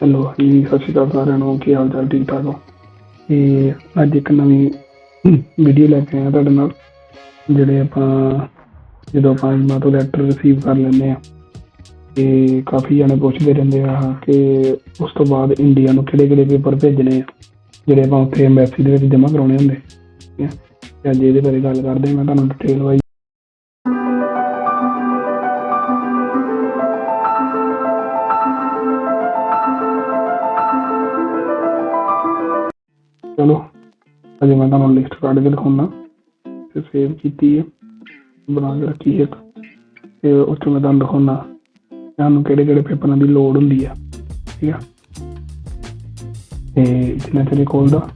Hello ਜੀ ਸਤਿ ਸ਼੍ਰੀ ਅਕਾਲ ਸਾਰਿਆਂ ਨੂੰ। ਕੀ ਹਾਲ ਚਾਲ? ਠੀਕ ਠਾਕ ਹੋ? ਤੇ ਅੱਜ ਇੱਕ ਨਵੀਂ ਵੀਡੀਓ ਲੈ ਕੇ ਆਇਆ ਤੁਹਾਡੇ ਨਾਲ, ਜਿਹੜੇ ਆਪਾਂ, ਜਦੋਂ ਆਪਾਂ ਇਮਾਂ ਤੋਂ ਲੈਟਰ ਰਿਸੀਵ ਕਰ ਲੈਂਦੇ ਆ ਤੇ ਕਾਫੀ ਜਣੇ ਪੁੱਛਦੇ ਰਹਿੰਦੇ ਆ ਕਿ ਉਸ ਤੋਂ ਬਾਅਦ ਇੰਡੀਆ ਨੂੰ ਕਿਹੜੇ ਕਿਹੜੇ ਪੇਪਰ ਭੇਜਣੇ ਆ, ਜਿਹੜੇ ਆਪਾਂ ਉੱਥੇ ਐਮਬੈਸੀ ਦੇ ਵਿੱਚ ਜਮ੍ਹਾਂ ਕਰਾਉਣੇ ਹੁੰਦੇ, ਠੀਕ ਹੈ? ਤੇ ਅੱਜ ਇਹਦੇ ਬਾਰੇ ਗੱਲ ਕਰਦੇ ਹਾਂ, ਮੈਂ ਤੁਹਾਨੂੰ ਡਿਟੇਲ ਵਾਈਜ਼ ਅਜੇ ਮੈਂ ਤੁਹਾਨੂੰ ਲਿਸਟ ਕੱਢ ਕੇ ਦਿਖਾਉਣਾ ਤੇ ਸੇਵ ਕੀਤੀ ਹੈ। ਬਣਾ ਕੇ ਰੱਖੀ ਹੈ। ਤੇ ਉਸ ਤੋਂ ਮੈਂ ਤੁਹਾਨੂੰ ਦਿਖਾਉਣਾ ਤੁਹਾਨੂੰ ਕਿਹੜੇ ਕਿਹੜੇ ਪੇਪਰਾਂ ਦੀ ਲੋੜ ਹੁੰਦੀ ਆ। ਠੀਕ ਆ? ਤੇ ਜਿੰਨਾ ਚਿਰ ਕੋਲ ਦਾ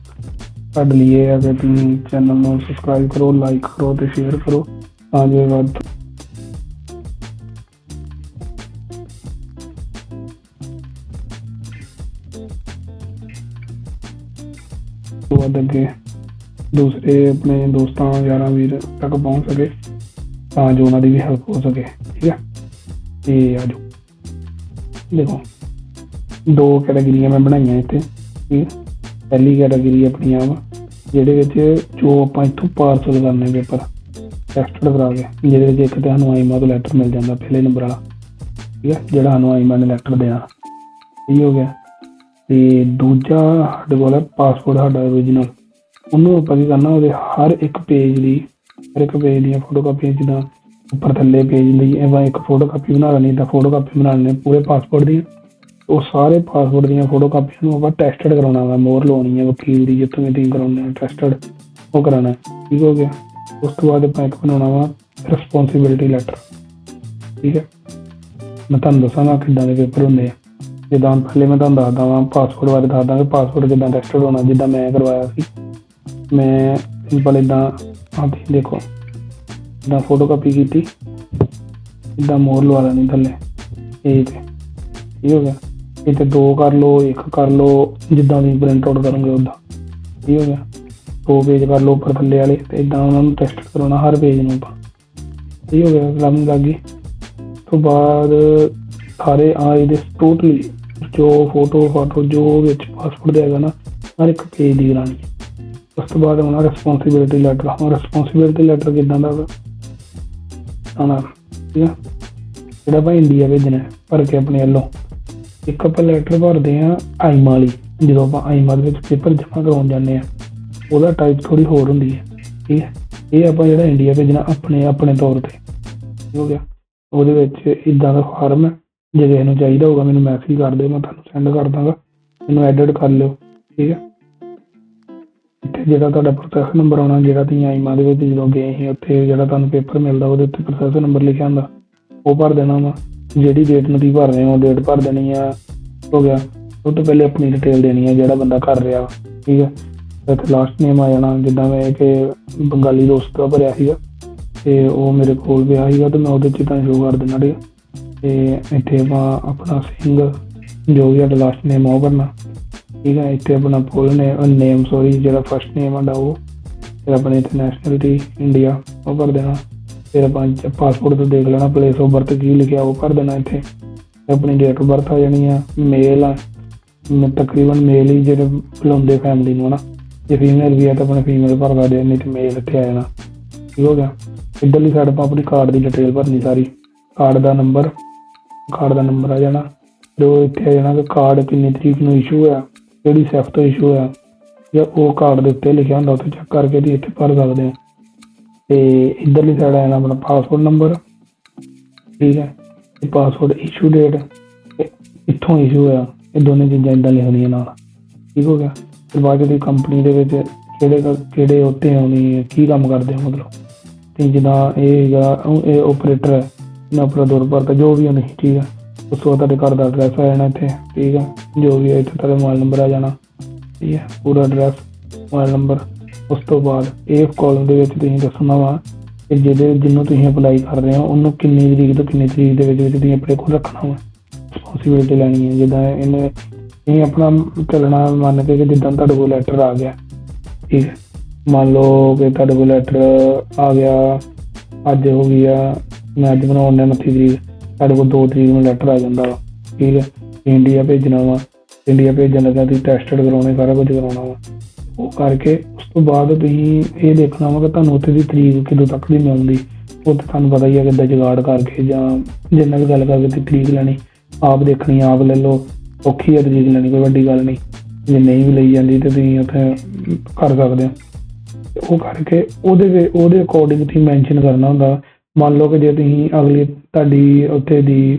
ਸਾਡੇ ਲਈ ਇਹ ਹੈ ਕਿ ਤੁਸੀਂ ਚੈਨਲ ਨੂੰ ਸਬਸਕ੍ਰਾਈਬ ਕਰੋ ਲਾਈਕ ਕਰੋ ਤੇ ਸ਼ੇਅਰ ਕਰੋ, ਤਾਂ ਜੋ ਵੱਧ ਤੋਂ ਵੱਧ ਅੱਗੇ ਦੂਸਰੇ ਆਪਣੇ ਦੋਸਤਾਂ, ਯਾਰਾਂ ਵੀਰ ਤੱਕ ਪਹੁੰਚ ਸਕੇ, ਤਾਂ ਜੋ ਉਹਨਾਂ ਦੀ ਵੀ ਹੈਲਪ ਹੋ ਸਕੇ, ਠੀਕ ਹੈ ਤੇ ਜਾਓ ਦੇਖੋ, ਦੋ ਕੈਟਾਗਰੀਆਂ ਮੈਂ ਬਣਾਈਆਂ ਇੱਥੇ, ਠੀਕ ਹੈ ਪਹਿਲੀ ਕੈਟਾਗਰੀ ਆਪਣੀ ਆ ਵਾ ਜਿਹਦੇ ਵਿੱਚ ਜੋ ਆਪਾਂ ਇੱਥੋਂ ਪਾਰਸਲ ਕਰਨੇ ਪੇਪਰ ਟੈਸਟਡ ਕਰਾ ਕੇ, ਜਿਹਦੇ ਵਿੱਚ ਇੱਕ ਤਾਂ ਸਾਨੂੰ ਆਈਮਾ ਤੋਂ ਲੈਟਰ ਮਿਲ ਜਾਂਦਾ ਪਹਿਲੇ ਨੰਬਰ ਵਾਲਾ, ਠੀਕ ਹੈ ਜਿਹੜਾ ਸਾਨੂੰ ਆਈਮਾ ਨੇ ਲੈਟਰ ਦੇਣਾ ਇਹ ਹੋ ਗਿਆ। ਤੇ ਦੂਜਾ ਸਾਡੇ ਕੋਲ ਹੈ ਪਾਸਪੋਰਟ ਸਾਡਾ origignal ਉਹਨੂੰ ਆਪਾਂ ਕੀ ਕਰਨਾ, ਉਹਦੇ ਹਰ ਇੱਕ ਪੇਜ ਦੀ ਹਰ ਇੱਕ ਪੇਜ ਦੀਆਂ ਫੋਟੋ ਕਾਪੀਆਂ ਜਿੱਦਾਂ ਉੱਪਰ ਥੱਲੇ ਪੇਜ ਲਈ, ਐਵੇਂ ਇੱਕ ਫੋਟੋ ਕਾਪੀ ਬਣਾ ਲੈਣੀ ਤਾਂ ਫੋਟੋ ਕਾਪੀ ਬਣਾ ਲੈਣੀ, ਪੂਰੇ ਪਾਸਪੋਰਟ ਦੀ ਉਹ ਸਾਰੇ ਪਾਸਪੋਰਟ ਦੀਆਂ ਫੋਟੋ ਕਾਪੀਆਂ ਨੂੰ ਆਪਾਂ ਟੈਸਟਡ ਕਰਾਉਣਾ ਵਾ, ਮੋਹਰ ਲਾਉਣੀ ਹੈ ਵਕੀਲ ਦੀ ਜਿੱਥੋਂ ਮੀਟਿੰਗ ਕਰਾਉਂਦੇ ਆ ਟੈਸਟਡ ਉਹ ਕਰਾਉਣਾ, ਠੀਕ ਹੋ ਗਿਆ। ਉਸ ਤੋਂ ਬਾਅਦ ਆਪਾਂ ਇੱਕ ਬਣਾਉਣਾ ਵਾ ਰਿਸਪੌਂਸਿਬਿਲਟੀ ਲੈਟਰ ਠੀਕ ਹੈ। ਮੈਂ ਤੁਹਾਨੂੰ ਦੱਸਾਂਗਾ ਕਿੱਦਾਂ ਦੇ ਪੇਪਰ ਹੁੰਦੇ ਆ। ਜਿੱਦਾਂ ਪਹਿਲੇ ਮੈਂ ਤੁਹਾਨੂੰ ਦੱਸਦਾ ਵਾਂ ਪਾਸਪੋਰਟ ਬਾਰੇ ਦੱਸਦਾ ਕਿ ਪਾਸਪੋਰਟ ਕਿੱਦਾਂ ਟੈਸਟਡ ਹੋਣਾ, ਜਿੱਦਾਂ ਮੈਂ ਕਰਵਾਇਆ ਸੀ। ਮੈਂ ਸਿੰਪਲ ਇਦਾਂ ਆਹ ਤੁਸੀਂ ਦੇਖੋ। ਇਦਾਂ ਫੋਟੋ ਕਾਪੀ ਕੀਤੀ। ਇਦਾਂ ਮੋਰ ਲਵਾ ਲੈਣੀ ਥੱਲੇ। ਇਹ ਤੇ, ਇਹ ਹੋ ਗਿਆ। ਇਹ ਤੇ ਦੋ ਕਰ ਲਓ, ਇੱਕ ਕਰ ਲਓ, ਜਿੱਦਾਂ ਵੀ ਪ੍ਰਿੰਟ ਆਊਟ ਕਰੋਗੇ ਉਦਾਂ ਇਹ ਹੋ ਗਿਆ। ਦੋ ਪੇਜ ਕਰ ਲਓ ਉੱਪਰ ਥੱਲੇ ਵਾਲੇ ਤੇ ਇਦਾਂ ਉਹਨਾਂ ਨੂੰ ਟੈਸਟ ਕਰਾਉਣਾ ਹਰ ਪੇਜ ਨੂੰ ਆਪਾਂ। ਇਹ ਹੋ ਗਿਆ ਲਾਈਨ ਲੱਗ ਗਈ। ਤੋਂ ਬਾਅਦ ਸਾਰੇ ਆ ਇਹਦੇ ਟੋਟਲੀ ਜੋ ਫੋਟੋ ਫੋਟੋ ਜੋ ਵਿੱਚ ਪਾਸਪੋਰਟ ਦੇ ਹੈਗਾ ਨਾ, ਹਰ ਇੱਕ ਪੇਜ ਦੀ ਕਰਾਣੀ ਉਸ ਤੋਂ ਬਾਅਦ ਉਹਨਾਂ ਰਿਸਪੌਂਸਿਬਿਲਟੀ ਲੈਟਰ ਹੁਣ ਰਿਸਪੌਂਸਿਬਿਲਟੀ ਲੈਟਰ ਕਿਦਾਂ ਦਾ ਵਾ? ਆਣਾ ਠੀਕ ਆ? ਜਿਹੜਾ ਆਪਾਂ ਇੰਡੀਆ ਭੇਜਣਾ ਭਰ ਕੇ ਆਪਣੇ ਵੱਲੋਂ। ਇੱਕ ਆਪਾਂ ਲੈਟਰ ਭਰਦੇ ਆ ਆਈਮਾ ਵਾਲੀ, ਜਦੋਂ ਆਪਾਂ ਆਈਮਾ ਦੇ ਵਿੱਚ ਪੇਪਰ ਜਮ੍ਹਾਂ ਕਰਾਉਣ ਜਾਂਦੇ ਆ ਉਹਦਾ ਟਾਈਪ ਥੋੜੀ ਹੋਰ ਹੁੰਦੀ ਹੈ, ਠੀਕ ਹੈ? ਇਹ ਆਪਾਂ ਜਿਹੜਾ ਇੰਡੀਆ ਭੇਜਣਾ ਆਪਣੇ ਆਪਣੇ ਤੌਰ ਤੇ ਹੋ ਗਿਆ? ਉਹਦੇ ਵਿੱਚ ਇਦਾਂ ਦਾ ਫਾਰਮ ਹੈ, ਜੇ ਕਿਸੇ ਨੂੰ ਚਾਹੀਦਾ ਹੋਊਗਾ ਮੈਨੂੰ ਮੈਸੇਜ ਕਰ ਦਿਓ, ਮੈਂ ਤੁਹਾਨੂੰ ਸੈਂਡ ਕਰ ਦਾਂਗਾ। ਇਹਨੂੰ ਐਡਿਟ ਕਰ ਲਿਓ, ਠੀਕ ਹੈ? ਜਿਹੜਾ ਤੁਹਾਡਾ ਪ੍ਰੋਸੈਸ ਨੰਬਰ ਆਉਣਾ ਜਿਹੜਾ ਤੁਸੀਂ ਆਈਮਾ ਦੇ ਵਿੱਚ ਜਦੋਂ ਗਏ ਸੀ ਉੱਥੇ ਜਿਹੜਾ ਤੁਹਾਨੂੰ ਪੇਪਰ ਮਿਲਦਾ ਉਹਦੇ ਉੱਤੇ ਪ੍ਰੋਸੈਸ ਨੰਬਰ ਲਿਖਿਆ ਹੁੰਦਾ। ਉਹ ਭਰ ਦੇਣਾ ਵਾ। ਜਿਹੜੀ ਡੇਟ ਨੂੰ ਤੁਸੀਂ ਭਰ ਰਹੇ ਹੋ ਡੇਟ ਭਰ ਦੇਣੀ ਆ। ਹੋ ਗਿਆ। ਉਹ ਤੋਂ ਪਹਿਲੇ ਆਪਣੀ ਡਿਟੇਲ ਦੇਣੀ ਆ ਜਿਹੜਾ ਬੰਦਾ ਕਰ ਰਿਹਾ। ਵਾ, ਠੀਕ ਹੈ ਇੱਥੇ ਲਾਸਟ ਨੇਮ ਆ ਜਾਣਾ ਜਿੱਦਾਂ ਮੈਂ ਕਿ ਬੰਗਾਲੀ ਦੋਸਤ ਦਾ ਭਰਿਆ ਸੀਗਾ। ਤੇ ਉਹ ਮੇਰੇ ਕੋਲ ਪਿਆ ਸੀਗਾ ਤੇ ਮੈਂ ਉਹਦੇ ਚ ਤਾਂ ਸ਼ੋ ਕਰ ਦੇਣਾ ਠੀਕ ਹੈ ਤੇ ਇੱਥੇ ਆਪਾਂ ਆਪਣਾ ਸਿੰਘ ਜੋ ਵੀ ਸਾਡਾ ਲਾਸਟ ਨੇਮ ਉਹ ਭਰਨਾ। ਠੀਕ ਹੈ, ਇੱਥੇ ਆਪਣਾ ਫੁੱਲ ਨੇਮ ਸੌਰੀ ਜਿਹੜਾ ਫਸਟ ਨੇਮ ਆਂਦਾ ਉਹ, ਫਿਰ ਆਪਣੇ ਇੱਥੇ ਨੈਸ਼ਨੈਲਿਟੀ ਇੰਡੀਆ ਉਹ ਭਰ ਦੇਣਾ। ਫਿਰ ਆਪਾਂ ਪਾਸਪੋਰਟ ਤੋਂ ਦੇਖ ਲੈਣਾ ਪਲੇਸ ਆਫ ਬਰਥ ਕੀ ਲਿਖਿਆ ਉਹ ਭਰ ਦੇਣਾ ਇੱਥੇ। ਆਪਣੀ ਡੇਟ ਆਫ ਬਰਥ ਆ ਜਾਣੀ ਆ ਮੇਲ ਆ। ਤਕਰੀਬਨ ਮੇਲ ਹੀ ਜਿਹੜੇ ਬੁਲਾਉਂਦੇ ਫੈਮਿਲੀ ਨੂੰ ਹਨਾ। ਜੇ ਫੀਮੇਲ ਵੀ ਆ ਤਾਂ ਆਪਣੇ ਫੀਮੇਲ ਭਰ ਸਕਦੇ ਨਹੀਂ ਤੇ ਮੇਲ ਇੱਥੇ ਆ ਜਾਣਾ। ਠੀਕ ਹੋ ਗਿਆ? ਇੱਧਰਲੀ ਸਾਈਡ ਆਪਾਂ ਆਪਣੀ ਕਾਰਡ ਦੀ ਡਿਟੇਲ ਭਰਨੀ ਸਾਰੀ। ਕਾਰਡ ਦਾ ਨੰਬਰ ਕਾਰਡ ਦਾ ਨੰਬਰ ਆ ਜਾਣਾ। ਜੋ ਇੱਥੇ ਆ ਜਾਣਾ ਕਿ ਕਾਰਡ ਕਿੰਨੀ ਤਰੀਕ ਨੂੰ ਇਸ਼ੂ ਹੋਇਆ। ਜਿਹੜੀ ਸੈਫ ਤੋਂ ਇਸ਼ੂ ਹੋਇਆ ਜਾਂ ਉਹ ਕਾਰਡ ਦੇ ਉੱਤੇ ਲਿਖਿਆ ਹੁੰਦਾ, ਉੱਥੇ ਚੈੱਕ ਕਰਕੇ ਦੀ ਇੱਥੇ ਭਰ ਸਕਦੇ ਆ। ਤੇ ਇੱਧਰਲੀ ਸਾਈਡ ਆ ਜਾਣਾ ਆਪਣਾ ਪਾਸਪੋਰਟ ਨੰਬਰ ਠੀਕ ਹੈ ਤੇ ਪਾਸਪੋਰਟ ਇਸ਼ੂ ਡੇਟ ਇੱਥੋਂ ਇਸ਼ੂ ਹੋਇਆ ਇਹ ਦੋਨੇ ਚੀਜ਼ਾਂ ਇਦਾਂ ਲਿਖਣੀਆਂ ਨਾਲ। ਠੀਕ ਹੋ ਗਿਆ? ਫਿਰ ਬਾਅਦ ਦੀ ਕੰਪਨੀ ਦੇ ਵਿੱਚ ਕਿਹੜੇ ਕਿਹੜੇ ਉੱਤੇ ਆਉਣੀ ਹੈ ਕੀ ਕੰਮ ਕਰਦੇ ਆ, ਮਤਲਬ? ਤੇ ਜਿੱਦਾਂ ਇਹ ਹੈਗਾ ਇਹ ਆਪਰੇਟਰ ਹੈ ਨਾ ਆਪਣਾ ਦੌਰ ਪਰ ਜੋ ਵੀ ਨਹੀਂ, ਠੀਕ ਹੈ ਉਸ ਤੋਂ ਬਾਅਦ ਤੁਹਾਡੇ ਘਰ ਦਾ ਐਡਰੈਸ ਆ ਜਾਣਾ ਇੱਥੇ, ਠੀਕ ਹੈ ਜੋ ਵੀ ਹੈ ਇੱਥੇ ਤੁਹਾਡਾ ਮੋਬਾਈਲ ਨੰਬਰ ਆ ਜਾਣਾ, ਠੀਕ ਹੈ ਪੂਰਾ ਐਡਰੈਸ ਮੋਬਾਈਲ ਨੰਬਰ ਉਸ ਤੋਂ ਬਾਅਦ ਇਹ ਕਾਲਮ ਦੇ ਵਿੱਚ ਤੁਸੀਂ ਦੱਸਣਾ ਵਾ ਕਿ ਜਿਹਦੇ, ਜਿਹਨੂੰ ਤੁਸੀਂ ਅਪਲਾਈ ਕਰ ਰਹੇ ਹੋ, ਉਹਨੂੰ ਕਿੰਨੀ ਤਰੀਕ ਤੋਂ ਕਿੰਨੀ ਤਰੀਕ ਦੇ ਵਿੱਚ ਵਿੱਚ ਤੁਸੀਂ ਆਪਣੇ ਕੋਲ ਰੱਖਣਾ ਵਾ। ਰਿਸਪੌਂਸਿਬਿਲਟੀ ਲੈਣੀ ਹੈ ਜਿੱਦਾਂ ਇਹਨੇ, ਇਹ ਆਪਣਾ ਚੱਲਣਾ ਮੰਨ ਕੇ ਕਿ ਜਿੱਦਾਂ ਤੁਹਾਡੇ ਕੋਲ ਲੈਟਰ ਆ ਗਿਆ, ਠੀਕ ਹੈ ਮੰਨ ਲਓ ਕਿ ਤੁਹਾਡੇ ਕੋਲ ਲੈਟਰ ਆ ਗਿਆ, ਅੱਜ ਹੋ ਗਈ ਆ, ਮੈਂ ਅੱਜ ਬਣਾਉਣ ਨੇ 29 ਤਰੀਕ ਸਾਡੇ ਕੋਲ 2 ਤਰੀਕ ਨੂੰ ਲੈਟਰ ਆ ਜਾਂਦਾ ਵਾ। ਠੀਕ ਹੈ? ਇੰਡੀਆ ਭੇਜਣਾ ਵਾ। ਇੰਡੀਆ ਭੇਜਣ ਲੱਗਾ ਤੁਸੀਂ ਟੈਸਟਡ ਕਰਾਉਣੇ, ਸਾਰਾ ਕੁਝ ਕਰਾਉਣਾ ਵਾ। ਉਹ ਕਰਕੇ ਉਸ ਤੋਂ ਬਾਅਦ ਤੁਸੀਂ ਇਹ ਦੇਖਣਾ ਵਾ ਕਿ ਤੁਹਾਨੂੰ ਉੱਥੇ ਦੀ ਤਰੀਕ ਕਿਦੋਂ ਤੱਕ ਦੀ ਮਿਲਦੀ। ਉਹ ਤਾਂ ਤੁਹਾਨੂੰ ਪਤਾ ਹੀ ਹੈ ਕਿੱਦਾਂ ਜੁਗਾੜ ਕਰਕੇ ਜਾਂ ਜਿੰਨਾ ਵੀ ਗੱਲ ਕਰਕੇ ਤੁਸੀਂ ਤਰੀਕ ਲੈਣੀ, ਆਪ ਦੇਖਣੀ, ਆਪ ਲੈ ਲਓ। ਔਖੀ ਹੈ ਤਰੀਕ ਲੈਣੀ, ਕੋਈ ਵੱਡੀ ਗੱਲ ਨਹੀਂ। ਜੇ ਨਹੀਂ ਵੀ ਲਈ ਜਾਂਦੀ ਤੇ ਤੁਸੀਂ ਉੱਥੇ ਕਰ ਸਕਦੇ ਹੋ। ਉਹ ਕਰਕੇ ਉਹਦੇ ਉਹਦੇ ਅਕੋਰਡਿੰਗ ਤੁਸੀਂ ਮੈਂਸ਼ਨ ਕਰਨਾ ਹੁੰਦਾ। ਮੰਨ ਲਓ ਕਿ ਜੇ ਤੁਸੀਂ ਅਗਲੀ ਤੁਹਾਡੀ ਉੱਥੇ ਦੀ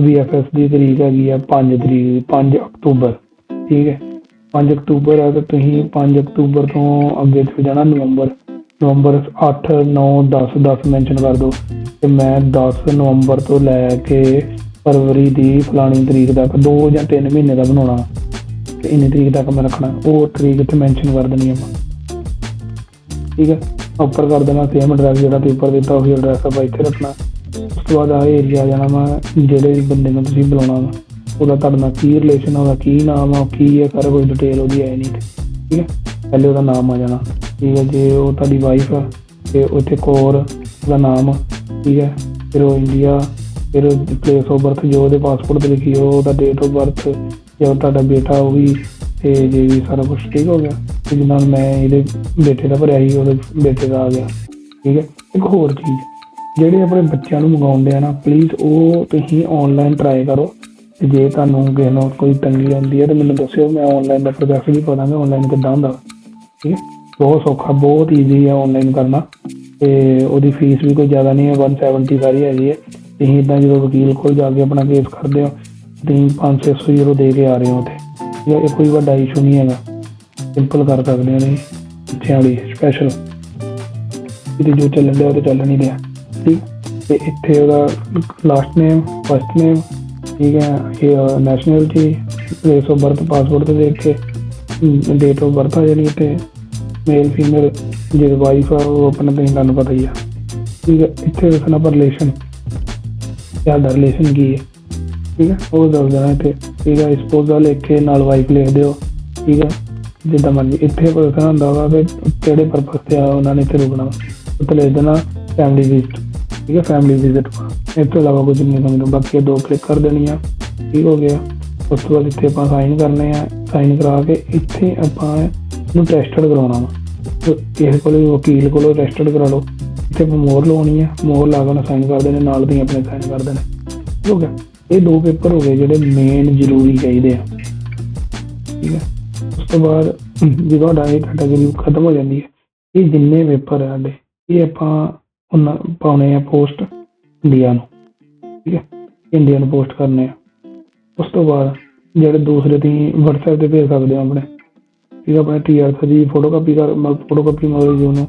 ਵੀਐਫਐਸ ਦੀ ਤਰੀਕ ਹੈਗੀ ਆ 5 ਤਰੀਕ 5 ਅਕਤੂਬਰ, ਠੀਕ ਹੈ? 5 ਅਕਤੂਬਰ ਹੈ ਤਾਂ ਤੁਸੀਂ 5 ਅਕਤੂਬਰ ਤੋਂ ਅੱਗੇ ਚਲ ਜਾਣਾ ਨਵੰਬਰ। ਨਵੰਬਰ 8 9 10 10 ਮੈਂਸ਼ਨ ਕਰ ਦਿਓ। ਤੇ ਮੈਂ 10 ਨਵੰਬਰ ਤੋਂ ਲੈ ਕੇ ਫਰਵਰੀ ਦੀ ਫਲਾਣੀ ਤਰੀਕ ਤੱਕ 2 ਜਾਂ 3 ਮਹੀਨੇ ਦਾ ਬਣਾਉਣਾ। ਤੇ ਇੰਨੀ ਤਰੀਕ ਤੱਕ ਮੈਂ ਰੱਖਣਾ। ਉਹ ਤਰੀਕ ਇੱਥੇ ਮੈਂਸ਼ਨ ਕਰ ਦੇਣੀ ਆ ਠੀਕ ਹੈ? ਉੱਪਰ ਕਰ ਦੇਣਾ ਸੇਮ ਐਡਰੈਸ ਜਿਹੜਾ ਪੇਪਰ ਦਿੱਤਾ, ਉਹੀ ਐਡਰੈਸ ਆਪਾਂ ਇੱਥੇ ਰੱਖਣਾ। ਉਸ ਤੋਂ ਬਾਅਦ ਆ ਏਰੀਆ ਆ ਜਾਣਾ ਵਾ, ਜਿਹੜੇ ਬੰਦੇ ਨੂੰ ਤੁਸੀਂ ਬੁਲਾਉਣਾ ਵਾ, ਉਹਦਾ ਤੁਹਾਡੇ ਨਾਲ ਕੀ ਰਿਲੇਸ਼ਨ ਉਹਦਾ ਕੀ ਨਾਮ ਆ ਕੀ ਹੈ ਸਾਰਾ ਕੁਝ ਡਿਟੇਲ ਉਹਦੀ ਆਈ ਨਹੀਂ ਠੀਕ ਹੈ? ਪਹਿਲੇ ਉਹਦਾ ਨਾਮ ਆ ਜਾਣਾ, ਠੀਕ ਹੈ? ਜੇ ਉਹ ਤੁਹਾਡੀ ਵਾਈਫ ਆ, ਤੇ ਉੱਥੇ ਕੌਰ, ਉਹਦਾ ਨਾਮ, ਠੀਕ ਹੈ? ਫਿਰ ਉਹ ਇੰਡੀਆ ਫਿਰ ਪਲੇਸ ਆਫ ਬਰਥ ਜੋ ਉਹਦੇ ਪਾਸਪੋਰਟ ਤੇ ਲਿਖੀ ਉਹ ਉਹਦਾ ਡੇਟ ਆਫ ਬਰਥ ਜੇ ਤੁਹਾਡਾ ਬੇਟਾ, ਉਹ ਵੀ, ਤੇ ਜੇ ਵੀ ਸਾਰਾ ਕੁਝ ਠੀਕ ਹੋ ਗਿਆ ਤੇ ਜਿੱਦਾਂ ਮੈਂ ਇਹਦੇ ਬੇਟੇ ਦਾ ਭਰਿਆ ਸੀ, ਉਹਦੇ ਬੇਟੇ ਦਾ ਆ ਗਿਆ। ਠੀਕ ਹੈ? ਇੱਕ ਹੋਰ ਚੀਜ਼, ਜਿਹੜੇ ਆਪਣੇ ਬੱਚਿਆਂ ਨੂੰ ਮੰਗਾਉਂਦੇ ਆ ਨਾ ਪਲੀਜ਼ ਉਹ ਤੁਸੀਂ ਆਨਲਾਈਨ ਟਰਾਈ ਕਰੋ। ਤੇ ਜੇ ਤੁਹਾਨੂੰ ਕਿਸੇ ਨੂੰ ਕੋਈ ਤੰਗੀ ਆਉਂਦੀ ਹੈ, ਤਾਂ ਮੈਨੂੰ ਦੱਸਿਓ, ਮੈਂ ਆਨਲਾਈਨ ਦਾ ਪ੍ਰੋਸੈਸ ਵੀ ਪਤਾ ਮੈਂ ਆਨਲਾਈਨ ਕਿੱਦਾਂ ਹੁੰਦਾ। ਠੀਕ ਹੈ? ਬਹੁਤ ਸੌਖਾ, ਬਹੁਤ ਈਜ਼ੀ ਹੈ ਆਨਲਾਈਨ ਕਰਨਾ। ਤੇ ਉਹਦੀ ਫੀਸ ਵੀ ਕੋਈ ਜ਼ਿਆਦਾ ਨਹੀਂ ਹੈ 170 ਸਾਰੀ ਹੈਗੀ ਹੈ। ਤੁਸੀਂ ਇਦਾਂ ਜਦੋਂ ਵਕੀਲ ਕੋਲ ਜਾ ਕੇ ਆਪਣਾ ਕੇਸ ਕਰਦੇ ਹੋ, ਤੁਸੀਂ 500 ਯੂਰੋ ਦੇ ਕੇ ਆ ਰਹੇ ਹੋ ਉੱਥੇ। ਇਹ ਕੋਈ ਵੱਡਾ ਇਸ਼ੂ ਨਹੀਂ ਹੈਗਾ। ਸਿੰਪਲ ਕਰ ਸਕਦੇ ਹਾਂ ਨਹੀਂ। ਬੱਚਿਆਂ ਵਾਲੀ ਸਪੈਸ਼ਲ ਇਹਦੇ ਜੋ ਚੱਲਣ ਡਿਆ, ਉਹ ਤੇ ਚੱਲ ਨਹੀਂ ਰਿਹਾ। ਠੀਕ? ਤੇ ਇੱਥੇ ਉਹਦਾ ਲਾਸਟ ਨੇਮ ਫਸਟ ਨੇਮ ਠੀਕ ਹੈ, ਇਹ nationality place of birth passport ਤੇ ਦੇਖ ਕੇ ਡੇਟ ਆਫ ਬਰਥ ਆ ਜਾਣੀ ਤੇ ਮੇਲ ਫੀਮੇਲ ਜੇ ਵਾਈਫ ਆ, ਉਹ ਆਪਣਾ ਤੇ ਤੁਹਾਨੂੰ ਪਤਾ ਹੀ ਆ। ਠੀਕ ਹੈ, ਇੱਥੇ ਦੱਸਣਾ ਪਰ ਰਿਲੇਸ਼ਨ ਤੁਹਾਡਾ ਰਿਲੇਸ਼ਨ ਕੀ ਹੈ? ਠੀਕ ਹੈ, ਉਹ ਦੱਸ ਦੇਣਾ ਇੱਥੇ। ਠੀਕ ਹੈ ਸਪੋਜ਼ ਦਾ ਲਿਖ ਕੇ ਨਾਲ ਵਾਈਫ ਲਿਖ ਦਿਓ। ਠੀਕ ਹੈ ਜਿੱਦਾਂ ਮਰਜ਼ੀ ਇੱਥੇ ਕੋਈ ਹੁੰਦਾ ਵਾ ਕਿ ਕਿਹੜੇ ਪਰਪਸ ਤੇ ਆ, ਉਹਨਾਂ ਨੇ ਇੱਥੇ ਰੁਕਣਾ ਵਾ। ਉੱਥੇ ਦੇਣਾ ਫੈਮਿਲੀ ਵਿਜ਼ਿਟ ਠੀਕ ਹੈ ਫੈਮਿਲੀ ਵਿਜ਼ਿਟ ਇਸ ਤੋਂ ਇਲਾਵਾ ਕੁਝ ਨਹੀਂ ਸਮਝੋ ਬਾਕੀ ਦੋ ਕਲਿੱਕ ਕਰ ਦੇਣੀ ਆ ਠੀਕ ਹੋ ਗਿਆ। ਉਸ ਤੋਂ ਬਾਅਦ ਇੱਥੇ ਆਪਾਂ ਸਾਈਨ ਕਰਨੇ ਆ ਸਾਈਨ ਕਰਾ ਕੇ ਇੱਥੇ ਆਪਾਂ ਇਹਨੂੰ ਟੈਸਟਡ ਕਰਾਉਣਾ ਵਾ। ਕਿਸੇ ਕੋਲ ਵਕੀਲ ਕੋਲੋਂ ਟੈਸਟਡ ਕਰਾ ਲਓ। ਇੱਥੇ ਆਪਾਂ ਮੋਹਰ ਲਾਉਣੀ ਆ, ਮੋਹਰ ਲਾ ਕੇ ਸਾਈਨ ਕਰ ਦੇਣੇ, ਨਾਲ ਦੀ ਆਪਣੇ ਸਾਈਨ ਕਰ ਦੇਣੇ। ਠੀਕ ਹੋ ਗਿਆ। ਇਹ ਦੋ ਪੇਪਰ ਹੋ ਗਏ ਜਿਹੜੇ ਮੇਨ ਜ਼ਰੂਰੀ ਚਾਹੀਦੇ ਆ। ਠੀਕ ਹੈ ਉਸ ਤੋਂ ਬਾਅਦ ਜਦੋਂ ਤੁਹਾਡਾ ਇਹ ਕੈਟਾਗਰੀ ਖਤਮ ਹੋ ਜਾਂਦੀ ਹੈ, ਇਹ ਜਿੰਨੇ ਪੇਪਰ ਆ ਸਾਡੇ, ਇਹ ਆਪਾਂ ਉਹਨਾਂ ਪਾਉਣੇ ਆ ਪੋਸਟ ਇੰਡੀਆ ਨੂੰ, ਠੀਕ ਹੈ ਇੰਡੀਆ ਨੂੰ ਪੋਸਟ ਕਰਨੇ ਆ। ਉਸ ਤੋਂ ਬਾਅਦ ਜਿਹੜੇ ਦੂਸਰੇ ਤੁਸੀਂ WhatsApp ਤੇ ਭੇਜ ਸਕਦੇ ਹੋ ਆਪਣੇ, ਠੀਕ ਹੈ ਆਪਣੇ ਟੀਆਰ ਦੀ ਫੋਟੋ ਕਾਪੀ ਕਰ ਫੋਟੋ ਕਾਪੀ ਮਾਰੋ ਜੀ ਉਹਨੂੰ,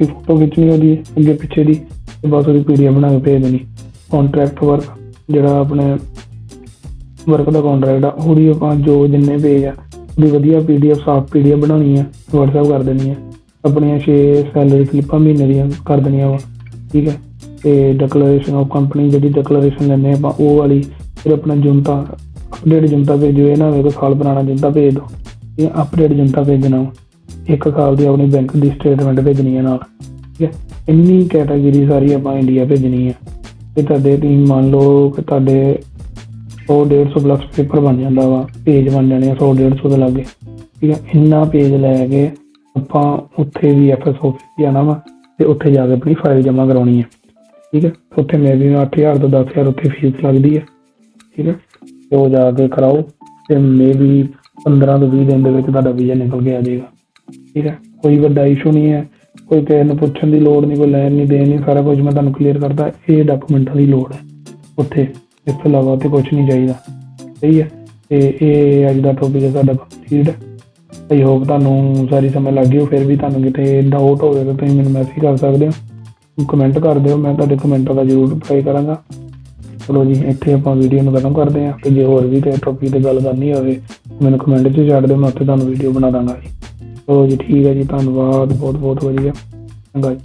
ਵੀ ਫੋਟੋ ਖਿੱਚਣੀ ਉਹਦੀ, ਅੱਗੇ ਪਿੱਛੇ ਦੀ, ਤੇ ਬਸ ਉਹਦੀ ਪੀਡੀਐਫ ਬਣਾ ਕੇ ਭੇਜ ਦੇਣੀ। ਕੰਟਰੈਕਟ ਵਰਕ ਜਿਹੜਾ ਆਪਣੇ ਵਰਕ ਦਾ ਕੰਟਰੈਕਟ ਆ, ਉਹਦੀ ਆਪਾਂ ਜੋ ਜਿੰਨੇ ਪੇਜ ਆ ਉਹਦੀ ਵਧੀਆ ਪੀਡੀਐਫ ਸਾਫ਼ ਪੀਡੀਐਫ ਬਣਾਉਣੀ ਆ, WhatsApp ਕਰ ਦੇਣੀ ਆ। ਆਪਣੀਆਂ 6 ਸੈਲਰੀ ਸਲਿੱਪਾਂ ਮਹੀਨੇ ਦੀਆਂ ਕਰ ਦੇਣੀਆਂ ਵਾ, ਠੀਕ ਹੈ ਤੇ ਡਿਕਲੇਰੇਸ਼ਨ ਆਫ ਕੰਪਨੀ ਜਿਹੜੀ ਡਿਕਲੇਰੇਸ਼ਨ ਲੈਂਦੇ ਆਪਾਂ, ਉਹ ਵਾਲੀ ਫਿਰ ਆਪਣਾ ਜੁਨਤਾ ਅਪਡੇਟ ਜੁਨਤਾ ਭੇਜੋ, ਇਹ ਨਾ ਹੋਵੇ ਸਾਲ ਪੁਰਾਣਾ ਜੁਨਤਾ ਭੇਜ ਦਿਓ ਇਹ ਅਪਡੇਟ ਜੁਨਤਾ ਭੇਜਣਾ ਵਾ। ਇੱਕ ਸਾਲ ਦੀ ਆਪਣੀ ਬੈਂਕ ਦੀ ਸਟੇਟਮੈਂਟ ਭੇਜਣੀ ਹੈ ਨਾਲ, ਠੀਕ ਹੈ ਇੰਨੀ ਕੈਟਾਗਰੀ ਸਾਰੀ ਆਪਾਂ ਇੰਡੀਆ ਭੇਜਣੀ ਹੈ ਤੇ ਤੁਹਾਡੇ ਤੁਸੀਂ ਮੰਨ ਲਓ ਕਿ ਤੁਹਾਡੇ 100 150 ਪਲੱਸ ਪੇਪਰ ਬਣ ਜਾਂਦਾ ਵਾ ਪੇਜ ਬਣ ਜਾਣੇ ਆ 100 150 ਦੇ ਲਾਗੇ। ਠੀਕ ਹੈ ਇੰਨਾ ਪੇਜ ਲੈ ਕੇ ਆਪਾਂ ਉੱਥੇ ਵੀ ਐਫਐਸ ਆਫਿਸ ਜਾਣਾ ਵਾ ਤੇ ਉੱਥੇ ਜਾ ਕੇ ਆਪਣੀ ਫਾਈਲ ਜਮ੍ਹਾਂ ਕਰਾਉਣੀ ਹੈ ਠੀਕ ਹੈ ਉੱਥੇ ਮੇ ਵੀ 8000 ਤੋਂ 10000 ਉੱਥੇ ਫੀਸ ਲੱਗਦੀ ਹੈ ਠੀਕ ਹੈ ਤੇ ਉਹ ਜਾ ਕੇ ਕਰਾਓ, ਤੇ ਮੇ ਵੀ 15 ਤੋਂ 20 ਦਿਨ ਦੇ ਵਿੱਚ ਤੁਹਾਡਾ ਵੀਜ਼ਾ ਨਿਕਲ ਕੇ ਆ ਜਾਏਗਾ। ਠੀਕ ਹੈ ਕੋਈ ਵੱਡਾ ਇਸ਼ੂ ਨਹੀਂ ਹੈ ਕੋਈ ਕਿਸੇ ਨੂੰ ਪੁੱਛਣ ਦੀ ਲੋੜ ਨਹੀਂ, ਕੋਈ ਲੈਣ ਨਹੀਂ, ਦੇਣ ਨਹੀਂ, ਸਾਰਾ ਕੁਝ ਮੈਂ ਤੁਹਾਨੂੰ ਕਲੀਅਰ ਕਰਦਾ ਇਹ ਡਾਕੂਮੈਂਟਾਂ ਦੀ ਲੋੜ ਹੈ ਉੱਥੇ। ਇਸ ਤੋਂ ਇਲਾਵਾ ਤੇ ਕੁਝ ਨਹੀਂ ਚਾਹੀਦਾ। ਸਹੀ ਹੈ ਤੇ ਇਹ ਅੱਜ ਦਾ ਟੌਪਿਕ ਹੈ ਸਾਡਾ ਕੰਪਲੀਟ ਆਈ ਹੋਪ ਤੁਹਾਨੂੰ ਸਾਰੀ ਸਮਝ ਲੱਗ ਗਈ ਹੋ ਫਿਰ ਵੀ ਤੁਹਾਨੂੰ ਕਿਤੇ ਡਾਊਟ ਹੋਵੇ ਤਾਂ ਤੁਸੀਂ ਮੈਨੂੰ ਮੈਸੇਜ ਕਰ ਸਕਦੇ ਹੋ। ਕਮੈਂਟ ਕਰ ਦਿਓ, ਮੈਂ ਤੁਹਾਡੇ ਕਮੈਂਟਾਂ ਦਾ ਜ਼ਰੂਰ ਰਿਪਲਾਈ ਕਰਾਂਗਾ। ਚਲੋ ਜੀ, ਇੱਥੇ ਆਪਾਂ ਵੀਡੀਓ ਨੂੰ ਖਤਮ ਕਰਦੇ ਹਾਂ। ਤੇ ਜੇ ਹੋਰ ਵੀ ਤੇ ਟੌਪਿਕ ਤੇ ਗੱਲ ਕਰਨੀ ਹੋਵੇ, ਮੈਨੂੰ ਕਮੈਂਟ 'ਚ ਛੱਡ ਦਿਓ, ਮੈਂ ਉੱਥੇ ਤੁਹਾਨੂੰ ਵੀਡੀਓ ਬਣਾ ਦਾਂਗਾ ਜੀ। ਚਲੋ ਜੀ, ਠੀਕ ਹੈ ਜੀ, ਧੰਨਵਾਦ ਬਹੁਤ ਬਹੁਤ ਵਧੀਆ। ਚੰਗਾ ਜੀ।